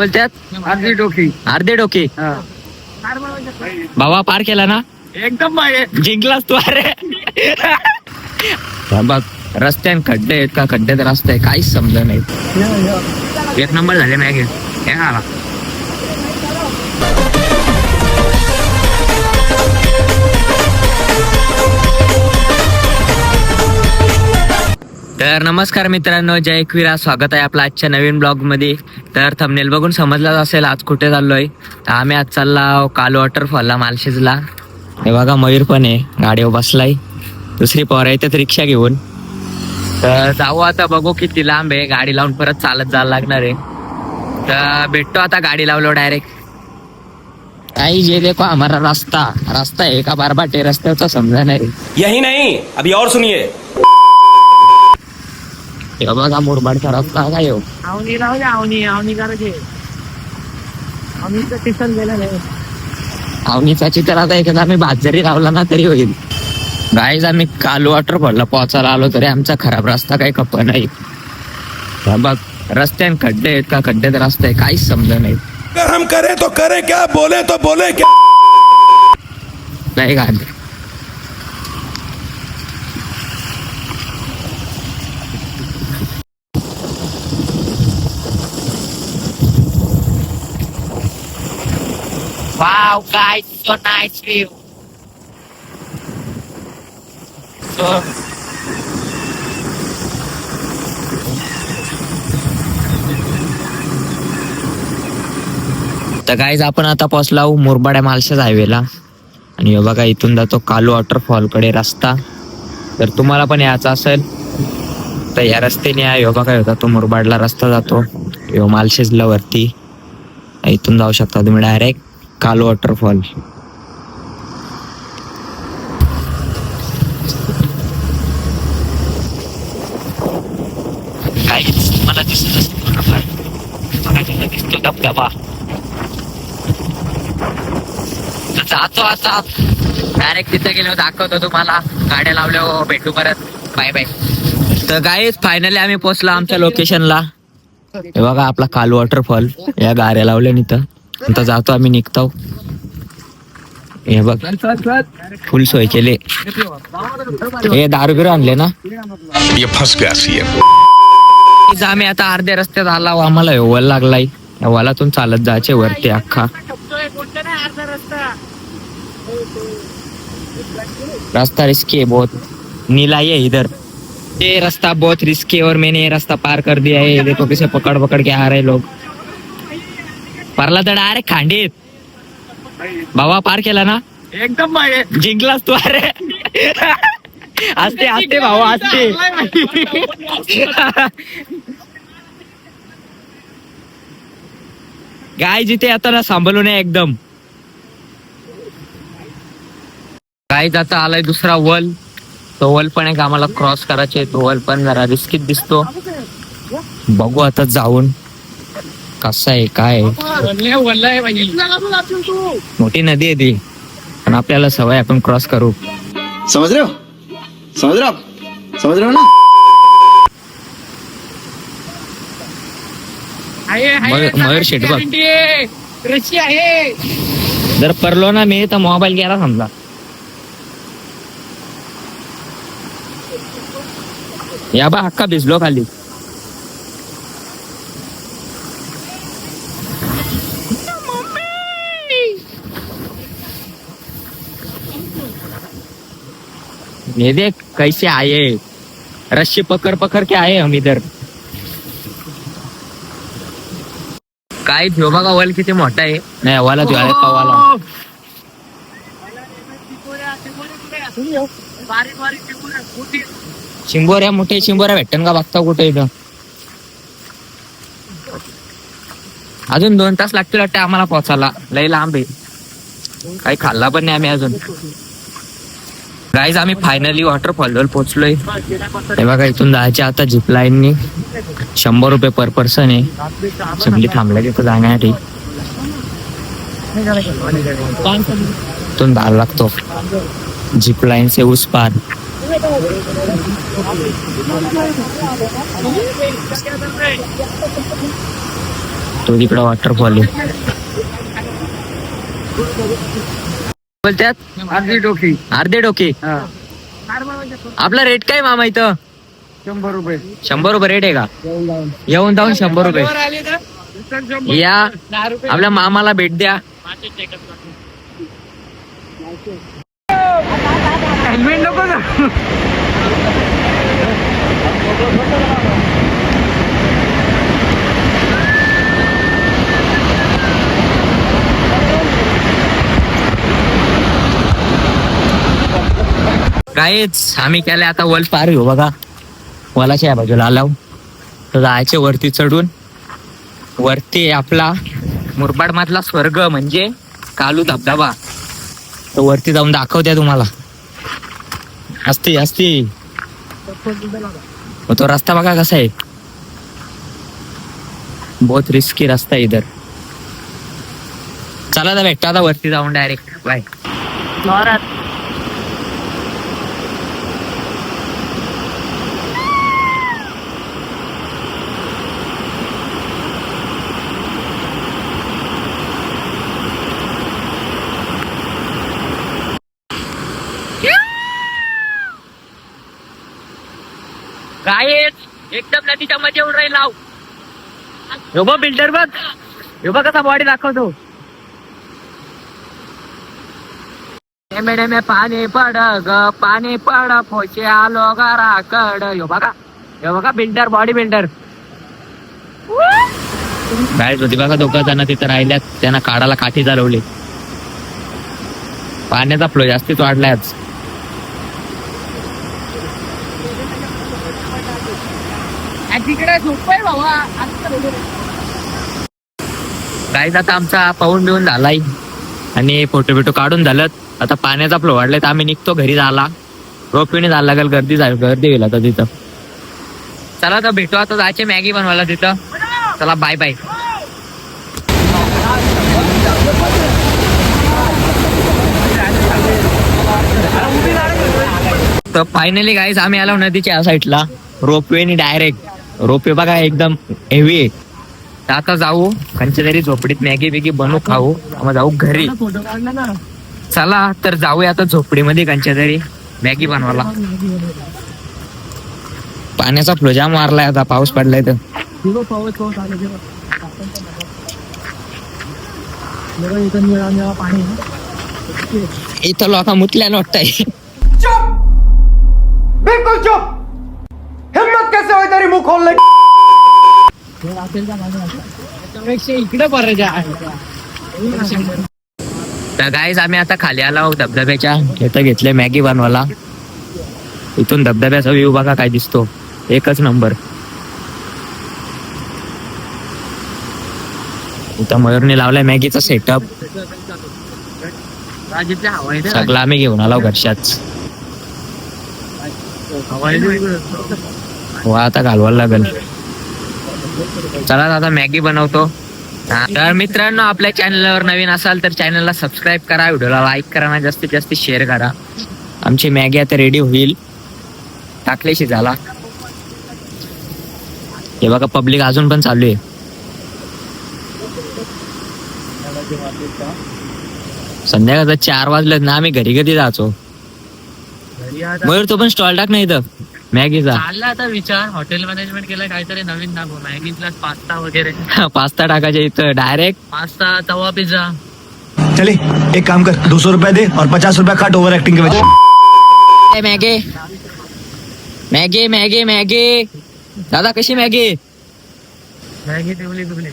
बोलतात अर्धी डोकी. अर्धे डोके. बाबा पार केला ना? एकदम मागे जिंकलास तू अरे. बघ रस्त्यान खड्डे आहेत का? खड्ड्यात रस्ता आहे काहीच समजा नाही. एक नंबर झाले मॅगे हे आला. तर नमस्कार मित्रांनो जय एकविरा. स्वागत आहे आपला आजच्या नवीन ब्लॉगमध्ये. तर थंबनेल बघून समजलाच असेल आज कुठे चाललोय. तर आम्ही आज चालला काल वॉटरफॉलला मालशेजला. हे बघा मयूर पण आहे गाडीवर बसलाय. दुसरी पोर येतात रिक्षा घेऊन. तर जाऊ आता बघू किती लांब आहे. गाडी लावून परत चालत जायला लागणार आहे. तर भेटतो आता गाडी लावलो डायरेक्ट काही जे देखो आम्हाला रस्ता. रस्ता आहे का? बारबाटे रस्त्याचा समजा नाही. यही नाही अभी और सुनिए. हे बघा मुरबाडचा रस्ता काय हो? आवनी राहू द्या आवनी आवनी करायचे आवनीचं स्टेशन गेलं नाही. अवनीचा चित्र आता एखादा आम्ही भात जरी लावला ना तरी होईल. गाईज आम्ही काल वॉटरफॉलला पोहोचायला आलो तरी आमचा खराब रस्ता काही खप नाही. हा बघ रस्त्यान खड्डे आहेत का? खड्ड्यात रस्ता आहे काहीच समजा नाही. हम करें तो करें क्या? बोले तो बोले क्या? नाही घाल Wow, guys, so nice view. So, तर गाईज आपण आता पोहोचला आहोत मुरबाड्या मालशाच हायवेला आणि हे बघा इथून जातो कालू वॉटरफॉलकडे रस्ता. तर तुम्हाला पण यायचं असेल तर या रस्त्याने या. योगा बघा होता तो मुरबाडला रस्ता जातो. यो मालशेजला वरती. इथून जाऊ शकता तुम्ही डायरेक्ट कालू वॉटरफॉल मला दिसत दिसतो धबधबा. जातो आता. डायरेक्ट तिथे गेलो दाखवतो तुम्हाला. गाड्या लावल्या भेटू परत. बाय बाय तर गाईच फायनली आम्ही पोहोचलो आमच्या लोकेशनला हे बघा आपला काल वॉटरफॉल या गाड्या लावल्या इथं आता जातो आम्ही निघतो. हे बघ. फुल सोय केले. हे दारू बिरू आणले ना. ये आम्ही आता अर्ध्या रस्त्यात आला आहो. आम्हाला वल लागलाय. या वलातून चालत जायचे वरती अख्खा. रस्ता रिस्की है बहुत. नीला है इधर. ये रास्ता बहुत रिस्की है और मैंने ये रास्ता पार कर दिया है ये देखो किसे पकड़ पकड़ के आ रहे लोग. परला तर डायरेक्ट खांडीत. बाबा पार केला ना? एकदम जिंकलास तू अरे. असते असते भाऊ असते गाय जिथे आता ना सांभाळू नये एकदम. गाय आता आलाय दुसरा वल. तो वल पण एक आम्हाला क्रॉस करायचे तो वल पण जरा रिस्कीत दिसतो. बघू आता जाऊन. कसं आहे काय आहे. मोठी नदी आहे ती. पण आपल्याला सवय आपण क्रॉस करू. समझ रहे हो समझ रहे हो आप समझ रहे हो ना? मयूर- मयूर शेट बघ. रशी आहे जर परलो ना मी तर मोबाईल गेला समजा. या बा हक्का भिजलो खाली. ये देख कैसे आए? रस्सी पकड़ पकड़ के आए हम इधर। काय ह्यो बघा वल किती मोठा आहे. नाही वाला जो आहे का वाला. बारीक चिमुऱ्या, मोठी. चिंबोऱ्या भेटन का? बघता कुठे इथं. अजून दोन तास लागतील वाटतं आम्हाला पोहोचायला लई लांब आहे. काही खाल्ला पण नाही आम्ही अजून. गाईज आम्ही फायनली वॉटरफॉलवर पोहोचलोय. हे बघा इथून जायचे आता झिप लाईननी शंभर रुपये पर पर्सन आहे. सगळी थांबल्या तिथं जाण्यासाठी. इथून जायला लागतो. झिप लाईन से उस पार. तो तिकडं वॉटरफॉल आहे. बोलत्यात? अर्धी डोकी. अर्धे डोके. आपला रेट काय मामा इथं? शंभर रुपये. शंभर रुपये रेट आहे का? येऊन जाऊन. शंभर रुपये. या. आपल्या मामाला भेट द्या. हेल्मेट नको काहीच. आम्ही केले आता वल पार घेऊ बघा. वलाच्या या बाजूला आलाव तर जायचे वरती चढून. वरती आपला मुरबाड मधला स्वर्ग म्हणजे कालू धबधबा. तो वरती जाऊन दाखवते तुम्हाला. असती असती तो रस्ता बघा कसा आहे. बहुत रिस्की रस्ता आहे इधर. चला भेटतो आता वरती जाऊन डायरेक्ट बाय काय एकदम नदीच्या मध्ये येऊन राहील लाव ह्यो बघ बिल्डर बघ. ह्यो बघ कसा बॉडी दाखवतो. नेमे पाणी पड ग पाणी पड फोचे आलो गारा कड ह्यो बघा ह्यो बघा बिल्डर बॉडी बिल्डर बाहेर होती बघा दोघं जण तिथं राहिल्यात. त्यांना काढायला काठी चालवली. पाण्याचा फ्लो जास्तीच वाढलाय आज. बाबा. गाईज आता आमचा पाऊन बिऊन झालाय. आणि फोटो बिटो काढून झालं आता पाण्याचा फ्लो वाढलाय तर आम्ही निघतो घरी झाला रोपिणी जायला लागेल गर्दी झाली गर्दी होईल आता तिथं. चला तर भेटू आता जायचे मॅगी बनवायला तिथं. चला बाय बाय तर फायनली गाईज आम्ही आलो नदीच्या या साईडला रोपवेनी डायरेक्ट रोपे बघा एकदम हेवी आहे. तर आता जाऊ कंच्या तरी झोपडीत मॅगी बिगी बनवू खाऊ. मग जाऊ घरी. चला तर जाऊया आता झोपडीमध्ये कंच्या तरी मॅगी बनवायला. पाण्याचा फ्लोजा मारलाय आता पाऊस पडलाय तर. इथं लोक मुतल्या वाटतंय. बिलकुल चुप! कैसे होय तरी मुख खोलने इकडे बरं आहे तर गाईज आम्ही आता खाली आलो आहोत धबधब्याच्या. इथं घेतले मॅगी बनवायला. इथून धबधब्याचा व्ह्यू बघा काय दिसतो. एकच नंबर इथं मयूरने लावलाय मॅगीचा सेटअप सगळं आम्ही घेऊन आलो घरच्याच. हो आता घालवायला लागेल. चला आता मॅगी बनवतो. तर मित्रांनो आपल्या चॅनलवर नवीन असाल तर चॅनलला सबस्क्राईब करा व्हिडिओला लाईक करा आणि जास्तीत जास्त शेअर करा. आमची मॅगी आता रेडी होईल. टाकल्याशी झाला. हे बघा पब्लिक अजून पण चालू आहे. संध्याकाळचं चार वाजलेत ना आम्ही घरी कधी जायचो? मयूर तो पण स्टॉल टाक नाही इथं. मॅगीचा चालला आता विचार. हॉटेल मॅनेजमेंट केलं काहीतरी नवीन दाखव. मॅगी प्लस पास्ता वगैरे. पास्ता टाकायच्या इथं डायरेक्ट पास्ता तवा पिझ्झा. चले एक काम कर. दो सौ रुपया दे और पचास रुपया काट ओवर एक्टिंग के वजह मॅगी. Maggi Maggi Maggi. दादा कशी मॅगी? मॅगी पिवली पिवली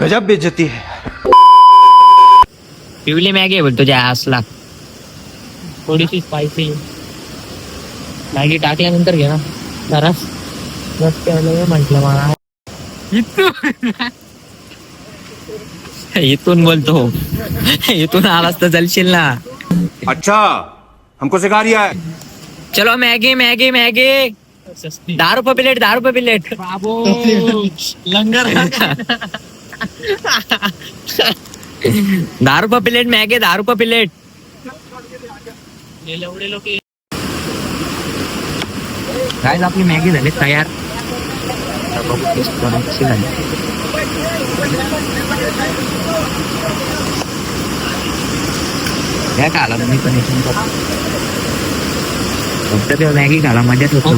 गजब बेइज्जती है. पिवली मॅगी आहे बोलतो ज्या असला थोडीशी स्पायसी मॅगी टाकल्यानंतर घे ना. जरा. म्हटलं मला. इथून बोलतो. इथून आलास तर चालशील ना. अच्छा हमको सिखा रिया है. चलो मॅगी मॅगी मॅगी. दहा रुपये प्लेट दहा रुपये प्लेट. बाबो लंगर. दहा रुपये प्लेट मॅगी दहा रुपये प्लेट. एवढे लोक. काय आपली मॅगी झाली तयार. आता बघू टेस्ट करून कशी झाली. काय खाला मी पण इथून. फक्त ते मॅगी खाला मजाच होतो.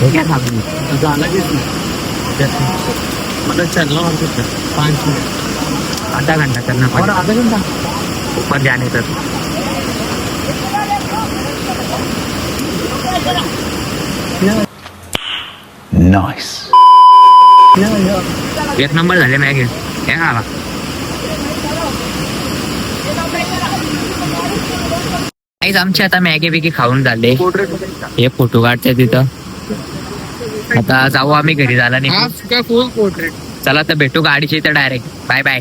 है काय खाऊ जाना कितना मतलब चलना और कितना पाँच मिनट. आधा घंटा पड़ेगा आधा घंटा. ऊपर जाने तक नाइस एक नंबर झाले मॅगी हे खाला काहीच आमची आता मॅगी बिगी खाऊन झाले. हे फोटो काढते तिथं. आता जाऊ आम्ही घरी झाला नाही. फुल पोर्ट्रेट चला तर भेटू गाडीची इथं डायरेक्ट बाय बाय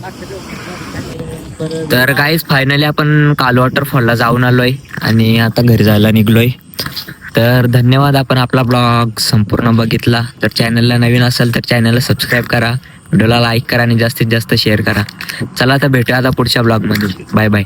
तर काहीच फायनली आपण काल वॉटरफॉलला जाऊन आलोय. आणि आता घरी जायला निघलोय. तर धन्यवाद आपण आपला ब्लॉग संपूर्ण बघितला. तर चॅनलला नवीन असेल तर चॅनलला सबस्क्राईब करा. व्हिडिओला लाईक करा आणि जास्तीत जास्त शेअर करा. चला तर भेटूया आता पुढच्या ब्लॉगमध्ये. Bye bye